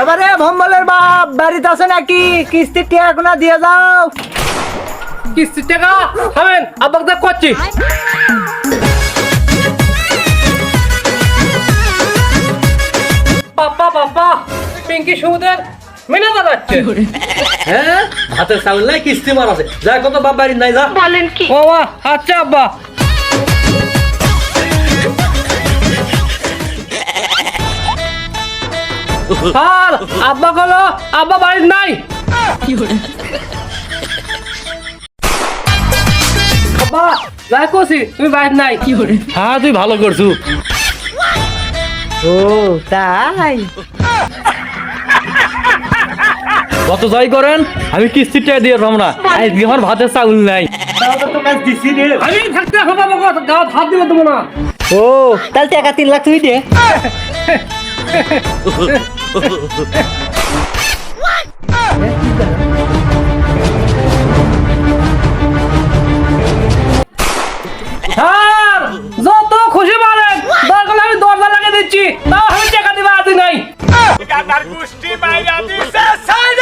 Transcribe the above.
এবারে ভম্বলের বাপ বাড়িতে আছে নাকি? কিস্তির টিয়া এখনও দিয়ে যাও। কিস্তির টাকা? আব্বাকে দেখ করছি। বাবা বাবা পিঙ্কি সমুদ্রের মেনে দাঁড়াচ্ছে হ্যাঁ? হাতে চাউল নাই কিস্তি মার আছে যা কত বাপ বাড়ি নাই যা। ও আচ্ছা আব্বা। আর আব্বা গেল আব্বা বাড়ির নাই। আব্বা যাই করছি তুমি বাড়ির নাই। হ্যাঁ তুই ভালো করছু। ও তাই? কত যাই করেন আমি কিস্তির টাকা দিয়ে পাবো না। আজকে আমার ভাতের চাউল নাই। আমি থাকতে এখন বাবা গাঁত হাত দিবে না ও তাহলে টাকা তিন লাখ তুই দে। স্যার, যত খুশি মারেন দরকার আমি দরজা লাগিয়ে দিচ্ছি। তাও আমি টাকা দিবা আদি নাই। Ganar পাই di sasana ko!